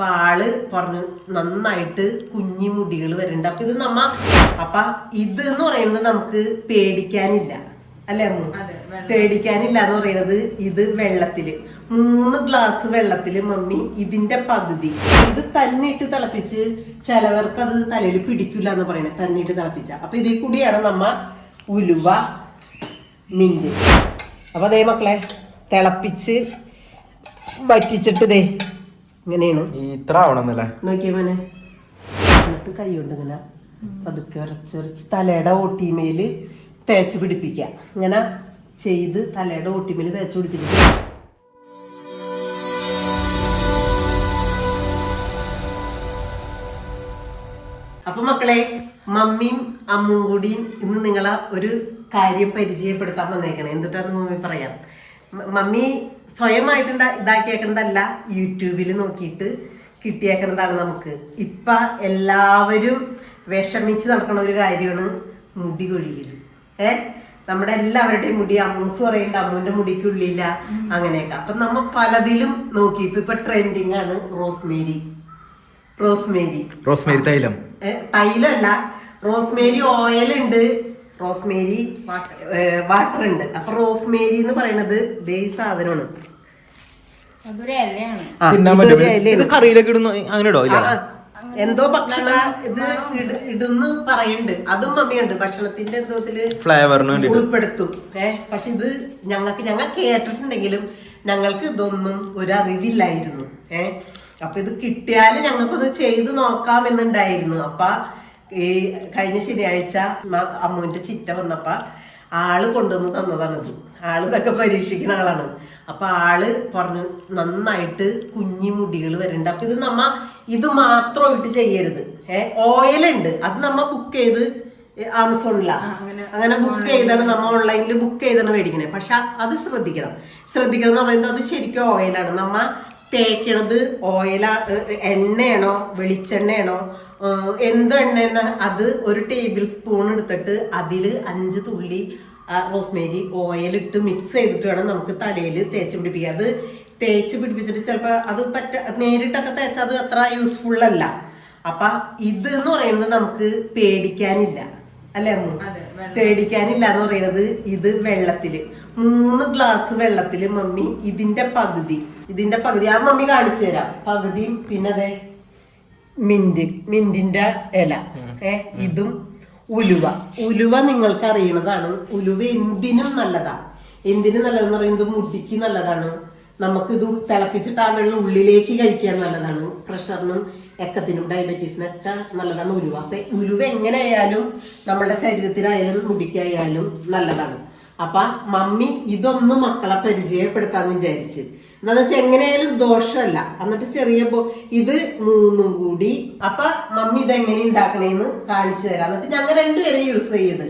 അപ്പൊ ആൾ പറഞ്ഞു നന്നായിട്ട് കുഞ്ഞി മുടികൾ വരുന്നുണ്ട് അപ്പൊ ഇത് നമ്മ അപ്പൊ ഇത് എന്ന് പറയുന്നത് നമുക്ക് പേടിക്കാനില്ല. അല്ലെ അമ്മ? പേടിക്കാനില്ല എന്ന് പറയുന്നത് ഇത് വെള്ളത്തിൽ. മൂന്ന് ഗ്ലാസ് വെള്ളത്തിൽ മമ്മി ഇതിന്റെ പകുതി. ഇത് തന്നിട്ട് തിളപ്പിച്ച് ചിലവർക്ക് അത് തലയിൽ പിടിക്കില്ല എന്ന് പറയണേ തന്നിട്ട് തിളപ്പിച്ച. അപ്പൊ ഇതിൽ കൂടിയാണ് നമ്മ ഉലുവ മിന്റ് അപ്പൊ അതേ മക്കളെ തിളപ്പിച്ച് വറ്റിച്ചിട്ട് ദേ ഇങ്ങനെയാണ്. ഈ ഇത്ര ആവണമെന്നല്ലേ നോക്കിയ മോനെ. എന്നിട്ട് കൈ കൊണ്ട് ഇങ്ങനെ പതുക്കെ ഉരച്ചുരച്ച് തലയുടെ ഓട്ടിമേൽ തേച്ച് പിടിപ്പിക്കുക ഇങ്ങനെ ചെയ്ത് തലയുടെ ഓട്ടിമേൽ തേച്ച് പിടിപ്പിച്ചിട്ട് അപ്പൊ മക്കളെ മമ്മിയും അമ്മും കൂടിയും ഇന്ന് നിങ്ങളെ ഒരു കാര്യം പരിചയപ്പെടുത്താൻ വന്നേക്കണേ. എന്തിട്ടാന്ന് മമ്മി പറയാം? മമ്മി സ്വയമായിട്ടുണ്ട ഇതാക്കിയേക്കണതല്ല യൂട്യൂബിൽ നോക്കിയിട്ട് കിട്ടിയേക്കണതാണ് നമുക്ക്. ഇപ്പം എല്ലാവരും വിഷമിച്ച് നടക്കുന്ന ഒരു കാര്യമാണ് മുടി കൊഴിയൽ ഏ? നമ്മുടെ എല്ലാവരുടെയും മുടി അമ്മൂസ് പറയണ്ട അമ്മൂന്റെ മുടിക്കുള്ളില്ല അങ്ങനെയൊക്കെ. അപ്പൊ നമ്മൾ പലതിലും നോക്കി ഇപ്പൊ ഇപ്പൊ ട്രെൻഡിങ് ആണ് റോസ്മേരി. റോസ്മേരി. റോസ്മേരി തൈലം. തൈലല്ല. റോസ്മേരി ഓയിൽ ഉണ്ട് റോസ്മേരി വാട്ടർ. ഉണ്ട് അപ്പൊ റോസ്മേരി എന്ന് പറയുന്നത് ദേ ഈ സാധനമാണ്. ഇത് കറിയിലേക്ക് ഇടുന്നു അങ്ങനെ ഇടോ ഇല്ല എന്തോ ഭക്ഷണ ഇത് ഇടുന്നു പറയുന്നുണ്ട് അതും മമ്മിയുണ്ട്. ഭക്ഷണത്തിന്റെ എന്തോത്തിൽ ഫ്ലേവറിന് ഉൾപ്പെടുത്തും. ഏ പക്ഷെ ഇത് ഞങ്ങൾക്ക് ഞങ്ങൾ കേട്ടിട്ടുണ്ടെങ്കിലും ഞങ്ങൾക്ക് ഇതൊന്നും ഒരു അറിവില്ലായിരുന്നു. ഏ അപ്പൊ ഇത് കിട്ടിയാൽ ഞങ്ങൾക്കൊന്ന് ചെയ്ത് നോക്കാമെന്നുണ്ടായിരുന്നു അപ്പൊ ഈ കഴിഞ്ഞ ശനിയാഴ്ച അമ്മുവിന്റെ ചിറ്റ വന്നപ്പ ആൾ കൊണ്ടുവന്ന് തന്നതാണിത്. ആൾ ഇതൊക്കെ പരീക്ഷിക്കുന്ന ആളാണ്. അപ്പൊ ആൾ പറഞ്ഞു നന്നായിട്ട് കുഞ്ഞി മുടികൾ വരുന്നുണ്ട് അപ്പൊ ഇത് നമ്മ ഇത് മാത്രമായിട്ട് ചെയ്യരുത്. ഏർ ഓയിൽ ഉണ്ട് അത് നമ്മ ബുക്ക് ചെയ്ത് ആമസോണില. അങ്ങനെ ബുക്ക് ചെയ്താണ് നമ്മ ഓൺലൈനിൽ ബുക്ക് ചെയ്താണ് മേടിക്കണേ. പക്ഷെ അത് ശ്രദ്ധിക്കണം. ശ്രദ്ധിക്കണം എന്ന് പറയുന്നത് അത് ശരിക്കും ഓയിലാണ് നമ്മ തേക്കണത് ഓയിലാ എണ്ണയാണോ വെളിച്ചെണ്ണയാണോ ഏഹ് എന്ത് എണ്ണ അത് ഒരു ടേബിൾ സ്പൂൺ എടുത്തിട്ട് അതിൽ അഞ്ച് തുള്ളി റോസ്മേരി ഓയിൽ ഇട്ട് മിക്സ് ചെയ്തിട്ട് വേണം നമുക്ക് തലയിൽ തേച്ച് പിടിപ്പിക്കുക അത് തേച്ച് പിടിപ്പിച്ചിട്ട് ചിലപ്പോൾ അത് പറ്റ നേരിട്ടൊക്കെ തേച്ചാൽ അത് അത്ര യൂസ്ഫുൾ അല്ല. അപ്പൊ ഇത് എന്ന് പറയുന്നത് നമുക്ക് പേടിക്കാനില്ല. അല്ലേ അമ്മ? പേടിക്കാനില്ല എന്ന് പറയുന്നത് ഇത് വെള്ളത്തിൽ. മൂന്ന് ഗ്ലാസ് വെള്ളത്തിൽ മമ്മി ഇതിന്റെ പകുതി ഇതിന്റെ പകുതി. ആ മമ്മി കാണിച്ചു തരാം. പകുതിയും പിന്നെ അതെ മിന്റ് മിന്റിന്റെ ഇല. ഏ ഇതും ഉലുവ. ഉലുവ നിങ്ങൾക്ക് അറിയുന്നതാണ് ഉലുവ എന്തിനും നല്ലതാണ്. എന്തിനും നല്ലതെന്ന് പറയുന്നത് മുടിക്ക് നല്ലതാണ്. നമുക്കിത് തിളപ്പിച്ചിട്ട് ആ വെള്ളം ഉള്ളിലേക്ക് കഴിക്കാൻ നല്ലതാണ്. പ്രഷറിനും എക്കത്തിനും ഡയബറ്റീസിനൊക്കെ നല്ലതാണ് ഉലുവ. അപ്പൊ ഉലുവ എങ്ങനെയായാലും നമ്മളുടെ ശരീരത്തിനായാലും മുടിക്കായാലും നല്ലതാണ്. അപ്പൊ മമ്മി ഇതൊന്ന് മക്കളെ പരിചയപ്പെടുത്താന്ന് വിചാരിച്ച്. എന്താന്ന് വെച്ചാൽ എങ്ങനെയായാലും ദോഷമല്ല. എന്നിട്ട് ചെറിയ ഇത് മൂന്നും കൂടി. അപ്പൊ മമ്മി ഇത് എങ്ങനെ ഉണ്ടാക്കണേന്ന് കാണിച്ചു തരാം. എന്നിട്ട് ഞങ്ങൾ രണ്ടുപേരും യൂസ് ചെയ്യത്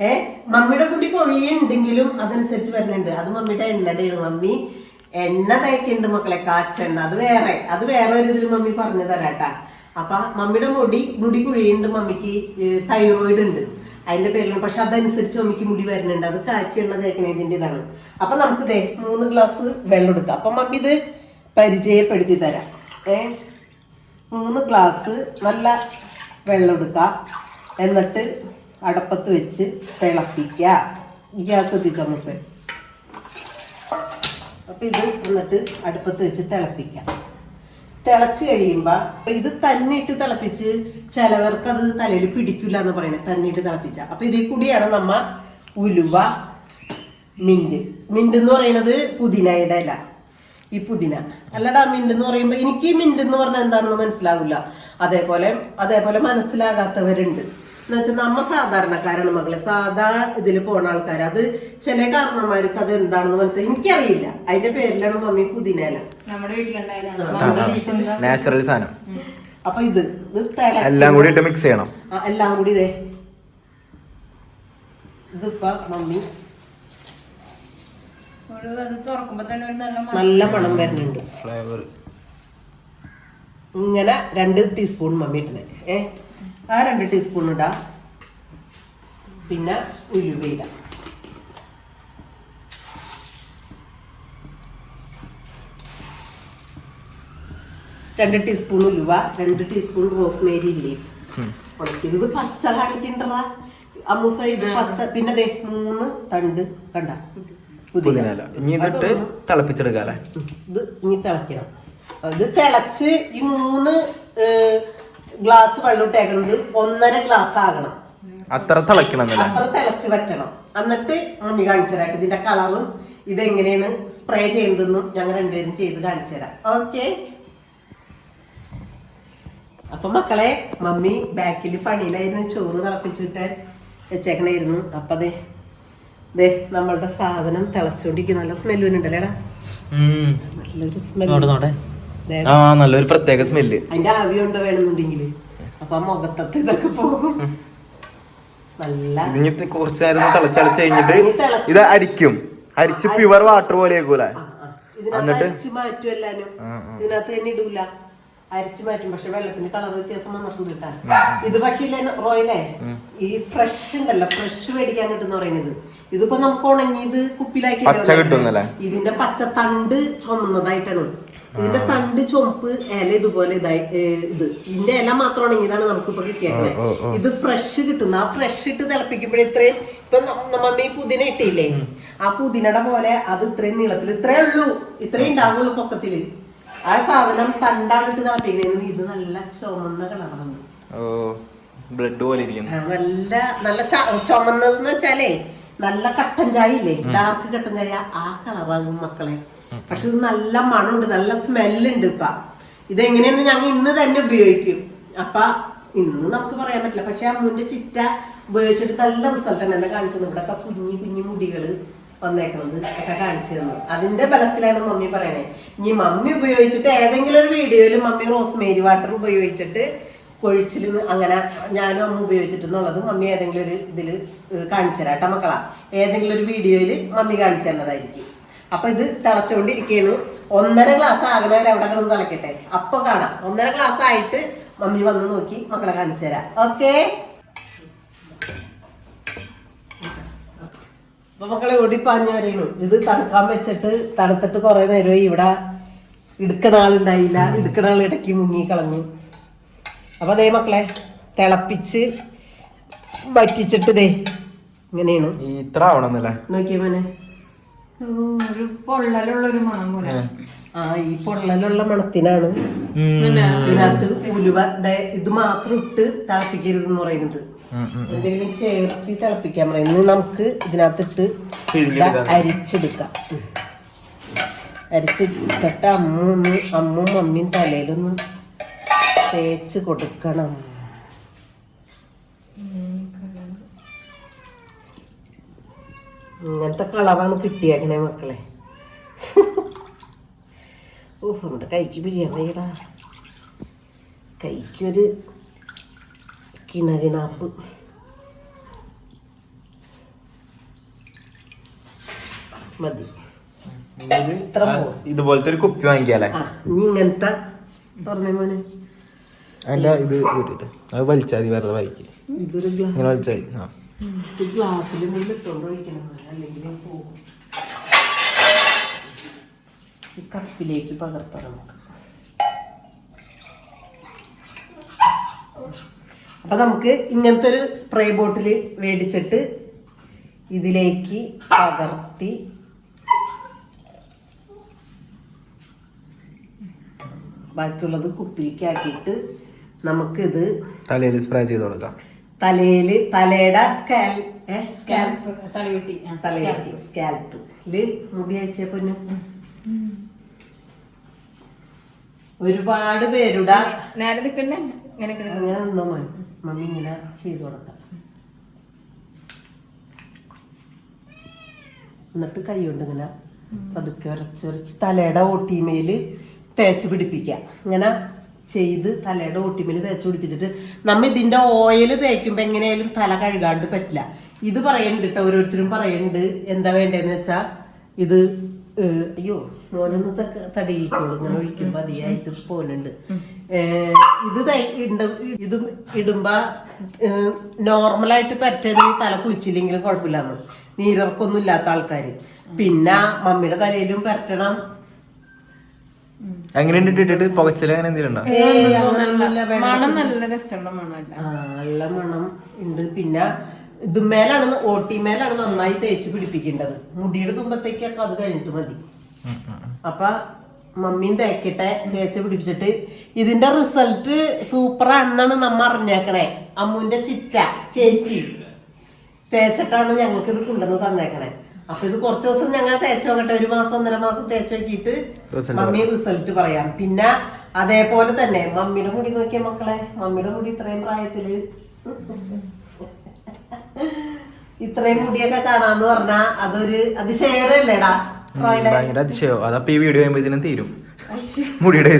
ഏ മമ്മിയുടെ കുട്ടി കൊഴിയുണ്ടെങ്കിലും അതനുസരിച്ച് വരുന്നുണ്ട്. അത് മമ്മിയുടെ എണ്ണടയാണ് മമ്മി. എണ്ണ തേക്കുന്നുണ്ട് മക്കളെ കാച്ചെണ്ണ. അത് വേറെ. അത് വേറെ ഒരു ഇതിൽ മമ്മി പറഞ്ഞു തരാട്ടാ. അപ്പൊ മമ്മിയുടെ മുടി മുടി കുഴിയുണ്ട് മമ്മിക്ക് തൈറോയിഡ് ഉണ്ട് അതിന്റെ പേരിലാണ് പക്ഷെ അതനുസരിച്ച് മമ്മിക്ക് മുടി വരുന്നുണ്ട്. അത് കാച്ചിയുള്ള തേക്കണേതിന്റെതാണ് അപ്പൊ നമുക്ക് ദേ മൂന്ന് ഗ്ലാസ് വെള്ളം എടുക്കാം. അപ്പൊ മമ്മി ഇത് പരിചയപ്പെടുത്തി തരാം. ഏ? മൂന്ന് ഗ്ലാസ് നല്ല വെള്ളം എടുക്കാം. എന്നിട്ട് അടപ്പത്ത് വെച്ച് തിളപ്പിക്കുക. ഗ്യാസ് എത്തിച്ചോ മൂസേ അപ്പൊ ഇത് എന്നിട്ട് അടുപ്പത്ത് വെച്ച് തിളപ്പിക്കാം. തിളച്ച് കഴിയുമ്പോ ഇത് തന്നെ ഇട്ട് തിളപ്പിച്ച് ചിലവർക്ക് അത് തലയിൽ പിടിക്കില്ല എന്ന് പറയണേ. തന്നിട്ട് തിളപ്പിച്ച. അപ്പൊ ഇതിൽ കൂടിയാണ് നമ്മ ഉലുവ മിന്റ് മിന്റ് എന്ന് പറയുന്നത് പുതിനയുടെ ഇല. ഈ പുതിന. അല്ലടാ മിന്റ് എന്ന് പറയുമ്പോ എനിക്ക് ഈ മിന്റ് എന്ന് പറഞ്ഞാൽ എന്താണെന്ന് മനസ്സിലാവില്ല. അതേപോലെ അതേപോലെ മനസ്സിലാകാത്തവരുണ്ട്. എന്ന് വെച്ചാൽ നമ്മ സാധാരണക്കാരാണ് മകളെ. സാധാ ഇതിൽ പോണ ആൾക്കാർ അത് ചില കാരണന്മാർക്ക് അത് എന്താണെന്ന് മനസ്സിലായി. എനിക്കറിയില്ല. അതിന്റെ പേരിലാണ് മമ്മി പുതിനല. നമ്മുടെ വീട്ടിലുണ്ടായതാണ്. നാച്ചുറൽ സാധനം. അപ്പൊ ഇത്. ഇത് എല്ലാം കൂടി ഇട്ട് മിക്സ് ചെയ്യണം. എല്ലാം കൂടി ഇതേ. ഇതിപ്പോ മമ്മി ഒരു അത് തുറക്കുമ്പോ തന്നെ ഒരു നല്ല മണം. നല്ല മണം വരുന്നുണ്ട്. ഫ്ലേവർ ഇങ്ങനെ രണ്ട് ടീസ്പൂൺ മമ്മി ഇട്ടേ ഏ? ആ രണ്ട് ടീസ്പൂൺ ഇടാം. പിന്നെ ഉലുവ ഇടാം. രണ്ട് ടീസ്പൂൺ ഉലുവ രണ്ട് ടീസ്പൂൺ റോസ്മേരി ലീഫ് ഉണക്കിയത്. പച്ച കാണിക്കണ്ടാ അമ്മൂസ ഇത് പച്ച. പിന്നെ ദേ മൂന്ന് തണ്ട്. കണ്ട? പുതിനല ഇനി ഇതിട്ട് തിളപ്പിച്ചെടുക്കാല്ലേ? ഇത് ഇനി തിളയ്ക്കണം. ഇത് തിളച്ച് ഈ മൂന്ന് ഗ്ലാസ് വെള്ളം ഇട്ടേക്കണത് ഒന്നര ഗ്ലാസ് ആകണം. അത്ര തിളക്കണം അത്ര തിളച്ച് വെക്കണം എന്നിട്ട് മമ്മി കാണിച്ചു തരാം ഇതിന്റെ കളറും ഇതെങ്ങനെയാണ് സ്പ്രേ ചെയ്യുന്നതെന്നും ഞങ്ങൾ രണ്ടുപേരും ചെയ്ത് കാണിച്ചു തരാം. ഓക്കെ അപ്പൊ മക്കളെ മമ്മി ബാക്കിൽ പണിയിലായിരുന്നു. ചോറ് തിളപ്പിച്ചിട്ട് വെച്ചേക്കണായിരുന്നു. അപ്പൊ അതെ ദേ നമ്മളുടെ സാധനം തിളച്ചോണ്ടിരിക്കും നല്ല സ്മെല്ലുണ്ടല്ലേടാ നല്ലൊരു സ്മെല്ല് ആ നല്ലൊരു പ്രത്യേക സ്മെല്ല് അതിന്റെ ആവി കൊണ്ട് വേണമെന്നുണ്ടെങ്കിൽ. അപ്പൊ മുഖത്തത്തെ ഇതൊക്കെ പോകും. ഇനി കുറച്ച് നേരം തിളച്ചളച്ച് കഴിഞ്ഞിട്ട് ഇത് അരിക്കും അരിച്ച് പ്യുവർ വാട്ടർ പോലെ ആക്കൂലേ എന്നിട്ട്. ഇതിനകത്ത് അരിച്ചു. തന്നെ ഇടൂല. മാറ്റും. പക്ഷെ വെള്ളത്തിന്റെ കളർ വ്യത്യാസം വന്നിട്ടുണ്ട് കേട്ടാ. ഇത് പക്ഷേ റോയിലേ? ഈ ഫ്രഷ് ഉണ്ടല്ലോ. ഫ്രഷ് മേടിക്കാൻ കിട്ടുന്ന പറയുന്നത്. ഇതിപ്പോ നമുക്ക് ഉണങ്ങിയത് കുപ്പിലാക്കി? ഇതിന്റെ പച്ച തണ്ട് ചുമന്നതായിട്ടാണ്. ഇതിന്റെ തണ്ട് ചുമപ്പ് ഇല ഇതുപോലെ ഇതായി ഇത്. ഇതിന്റെ ഇല മാത്രമാണ് ഇങ്ങനെയാണ് നമുക്കിപ്പോ ഓ. ഇത് ഫ്രഷ് കിട്ടുന്ന ആ ഫ്രഷ് ഇട്ട് തിളപ്പിക്കുമ്പോഴേ ഇത്രയും ഇപ്പൊ നമ്മമ്മ ഈ പുതിന ഇട്ടില്ലേ? ആ പുതിനയുടെ പോലെ അത് ഇത്രയും നീളത്തിൽ ഇത്രേ ഉള്ളൂ. ഇത്രയും ഉണ്ടാവുള്ളൂ പൊക്കത്തിൽ. ആ സാധനം തണ്ടാണ് ഇട്ട് തിളപ്പിക്കണേന്ന് ഇത് നല്ല ചുമന്ന കളറാണ് ബ്ലഡ് പോലെ നല്ല നല്ല ചുമന്നതെന്ന് വെച്ചാലേ നല്ല കട്ടൻ ചായ ഇല്ലേ ഡാർക്ക് കട്ടൻ ചായ ആ കളറാകും മക്കളെ. പക്ഷെ ഇത് നല്ല മണമുണ്ട് നല്ല സ്മെല്ലുണ്ട് ഇപ്പ. ഇതെങ്ങനെയാണ് ഞങ്ങൾ ഇന്ന് തന്നെ ഉപയോഗിക്കും. അപ്പൊ ഇന്ന് നമുക്ക് പറയാൻ പറ്റില്ല. പക്ഷെ അമ്മുന്റെ ചിറ്റ ഉപയോഗിച്ചിട്ട് നല്ല റിസൾട്ട് എന്നെ കാണിച്ചത്? ഇവിടെ ഒക്കെ കുഞ്ഞു കുഞ്ഞു മുടികൾ വന്നേക്കുന്നത് ഒക്കെ കാണിച്ചു തന്നു. അതിന്റെ ബലത്തിലാണ് മമ്മി പറയണേ. ഇനി മമ്മി ഉപയോഗിച്ചിട്ട് ഏതെങ്കിലും ഒരു വീഡിയോയിൽ മമ്മി റോസ്മേരി വാട്ടർ ഉപയോഗിച്ചിട്ട് കൊഴിച്ചിൽ അങ്ങനെ ഞാനും അമ്മ ഉപയോഗിച്ചിട്ടെന്നുള്ളത് മമ്മി ഏതെങ്കിലും ഒരു ഇതിൽ കാണിച്ചു തരാം കേട്ടോ മക്കളാ. ഏതെങ്കിലും ഒരു വീഡിയോയിൽ മമ്മി കാണിച്ചു തന്നതായിരിക്കും. അപ്പൊ ഇത് തിളച്ചുകൊണ്ടിരിക്കുകയാണ് ഒന്നര ഗ്ലാസ് ആകണവരെ അവിടെ കിടന്ന് തിളക്കട്ടെ. അപ്പൊ കാണാം. ഒന്നര ഗ്ലാസ് ആയിട്ട് മമ്മി വന്ന് നോക്കി മക്കളെ കാണിച്ചു തരാം. ഓക്കെ? അപ്പൊ മക്കളെ ഓടിപ്പാഞ്ഞു വരെയാണ്. ഇത് തണുക്കാൻ വെച്ചിട്ട് തണുത്തിട്ട് കുറെ നേരമായി ഇവിടെ ഇടുക്കണ ആളുണ്ടായില്ല. ഇടുക്കണ ആൾ ഇടയ്ക്ക് മുങ്ങി കളഞ്ഞു. അപ്പൊ അതേ മക്കളെ തിളപ്പിച്ച് വറ്റിച്ചിട്ട് ദേ ഇങ്ങനെയാണ്. ഇത്ര ആവണമെന്നല്ലേ നോക്കിയ മോനെ. ഒരു പൊള്ളലുള്ള ഒരു മണം പോലെ. ആ. ഈ പൊള്ളലുള്ള മണത്തിനാണ് ഇതിനകത്ത് ഉലുവ ഇത് മാത്രം ഇട്ട് തിളപ്പിക്കരുത് എന്ന് പറയുന്നത് എന്തെങ്കിലും ചേർത്തി തിളപ്പിക്കാൻ പറയുന്നത് നമുക്ക് ഇതിനകത്തിട്ട് അരിച്ചെടുക്കാം. ഉം. അരിച്ചെടുത്തിട്ട് അമ്മ അമ്മും മമ്മിയും തലയിലൊന്ന് തേച്ച് കൊടുക്കണം. ഇങ്ങനത്തെ കളറാണ് കിട്ടിയേക്കണേ മക്കളെ. ഓഹ് നമ്മുടെ കൈക്ക് ബിരിയാണിടാ കൈക്കൊരു കിണകിണാപ്പ് മതി. ഇതുപോലത്തെ ഒരു കുപ്പി വാങ്ങിക്കാലേ നീ ഇങ്ങനത്തെ തുറന്നേ മോനെ. അല്ല ഇത് കൂട്ടിട്ട് അത് വലിച്ചാൽ മതി വെറുതെ വായിക്ക്. ഗ്ലാസ്. ഇങ്ങനെ വലിച്ചാൽ ആ. ഗ്ലാസ്സിൽ നിന്ന് ഇട്ടോണ്ട് ഒഴിക്കണം അല്ലെങ്കിൽ പോകും. ഈ കപ്പിലേക്ക് പകർത്താം നമുക്ക്. അപ്പൊ നമുക്ക് ഇങ്ങനത്തെ ഒരു സ്പ്രേ ബോട്ടിൽ മേടിച്ചിട്ട് ഇതിലേക്ക് പകർത്തി ബാക്കിയുള്ളത് കുപ്പിയിലേക്ക് ആക്കിയിട്ട് നമുക്കിത് തലയിൽ സ്പ്രേ ചെയ്ത് കൊടുക്കാം. തലയിൽ തലയുടെ സ്കാൽ സ്കാൽ സ്കാൽപ്പ് തലയുട്ടി. ആ, തലയിട്ടി സ്കാൽപ്പിൽ മുടി അയച്ച പൊന്നു. ഒരുപാട് പേരുടെ നേരെ നിൽക്കണ്ടേ ഇങ്ങനെ. അങ്ങനെ നിന്നോ മമ്മി ഇങ്ങനെ ചെയ്തു കൊടുക്കാം. എന്നിട്ട് കൈ കൊണ്ട് ഇങ്ങനെ പതുക്കെ ഉരച്ചുരച്ച് തലയുടെ ഓട്ടിമേൽ തേച്ച് പിടിപ്പിക്കുക ഇങ്ങനെ ചെയ്ത് തലയുടെ ഓട്ടിമിൽ തേച്ച് പിടിപ്പിച്ചിട്ട് നമ്മ ഇതിന്റെ ഓയിൽ തേക്കുമ്പോ എങ്ങനെയായാലും തല കഴുകാണ്ട് പറ്റില്ല. ഇത് പറയുന്നുണ്ട് കേട്ടോ ഓരോരുത്തരും പറയുന്നുണ്ട് എന്താ വേണ്ടതെന്ന് വെച്ചാൽ ഇത് അയ്യോ മോനൊന്ന് തടിയിക്കോളൂ ഇങ്ങനെ ഒഴിക്കുമ്പോ അതിയായിട്ട് പോകുന്നുണ്ട് ഇത് ഇത് ഇടുമ്പോ നോർമലായിട്ട് പറ്റുന്ന തല കുളിച്ചില്ലെങ്കിലും കുഴപ്പമില്ലാന്ന്. നീരിറക്കൊന്നും ഇല്ലാത്ത ആൾക്കാര്. പിന്നെ മമ്മിയുടെ തലയിലും പരട്ടണം എങ്ങനെയുണ്ട് ഇട്ടിട്ട് പുകച്ചിൽ അങ്ങനെ എന്തെങ്കിലും ഉണ്ടോ? മണം നല്ല രസമുള്ള മണമല്ല. ആ, നല്ല മണം ഉണ്ട്. പിന്നെ ഇത് മേലാണ് ഓട്ടി ഓട്ടിമേലാണ് നന്നായി തേച്ച് പിടിപ്പിക്കേണ്ടത്. മുടിയുടെ തുമ്പത്തേക്കൊക്കെ അത് കഴിഞ്ഞിട്ട് മതി. അപ്പൊ മമ്മിയും തേക്കട്ടെ തേച്ച് പിടിപ്പിച്ചിട്ട്. ഇതിന്റെ റിസൾട്ട് സൂപ്പർ ആണെന്നാണ് നമ്മ അറിഞ്ഞേക്കണേ. അമ്മുന്റെ ചിറ്റ ചേച്ചി. തേച്ചിട്ടാണ് ഞങ്ങൾക്ക് ഇത് കൊണ്ടുവന്ന് തന്നേക്കണേ. അപ്പൊ ഇത് കുറച്ച് ദിവസം ഞങ്ങൾ തേച്ച് നോക്കട്ടെ ഒരു മാസം ഒന്നര മാസം തേച്ച് നോക്കിയിട്ട് മമ്മി റിസൾട്ട് പറയാം. പിന്നെ അതേപോലെ തന്നെ മമ്മിയുടെ മുടി നോക്കിയ മക്കളെ. മമ്മിയുടെ മുടി ഇത്രയും പ്രായത്തിൽ. ഇത്രയും മുടിയൊക്കെ കാണാന്ന് പറഞ്ഞാ അതൊരു റോയലെ ഭയങ്കര അതിശയോ അതപ്പൊ ഈ വീഡിയോ തീരും. മുടിയുടെ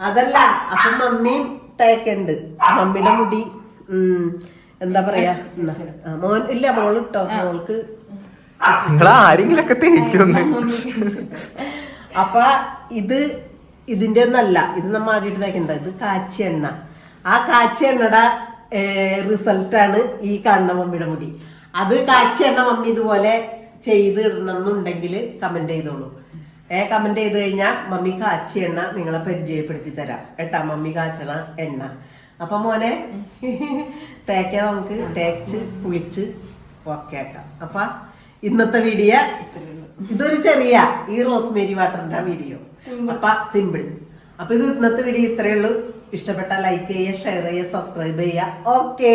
അതല്ല അപ്പൊ മമ്മിയും തേക്കുണ്ട്. മമ്മിയുടെ മുടി ഉം, എന്താ പറയാ? മോൻ ഇല്ല മോൾ ഇട്ടോ മോൾക്ക് ആരെങ്കിലൊക്കെ ആരെങ്കിലും ഒക്കെ തേക്കൊന്ന് അപ്പൊ ഇത് ഇതിന്റെ ഒന്നല്ല ഇത് നമ്മ ആദ്യമായിട്ട് ഇത് കാച്ചി എണ്ണ. ആ കാച്ചി എണ്ണയുടെ റിസൾട്ടാണ് ഈ കാണുന്ന മമ്മിയുടെ മുടി. അത് കാച്ചി എണ്ണ മമ്മി ഇതുപോലെ ചെയ്ത് ഇടണമെന്നുണ്ടെങ്കിൽ കമന്റ് ചെയ്തോളൂ. ഏ കമന്റ് ചെയ്ത് കഴിഞ്ഞാൽ മമ്മി കാച്ചി എണ്ണ നിങ്ങളെ പരിചയപ്പെടുത്തി തരാം. കേട്ടാ മമ്മി കാച്ചണ എണ്ണ. അപ്പൊ മോനെ തേക്ക നമുക്ക്. തേച്ച് കുളിച്ച് ഓക്കെ ആക്കാം അപ്പൊ ഇന്നത്തെ വീഡിയോ ഇതൊരു ചെറിയ ഈ റോസ്മേരി വാട്ടറിന്റെ വീഡിയോ അപ്പൊ സിമ്പിൾ അപ്പൊ ഇത് ഇന്നത്തെ വീഡിയോ ഇത്രയേ ഉള്ളൂ. ഇഷ്ടപ്പെട്ട ലൈക്ക് ചെയ്യുക ഷെയർ ചെയ്യുക സബ്സ്ക്രൈബ് ചെയ്യുക. ഓക്കേ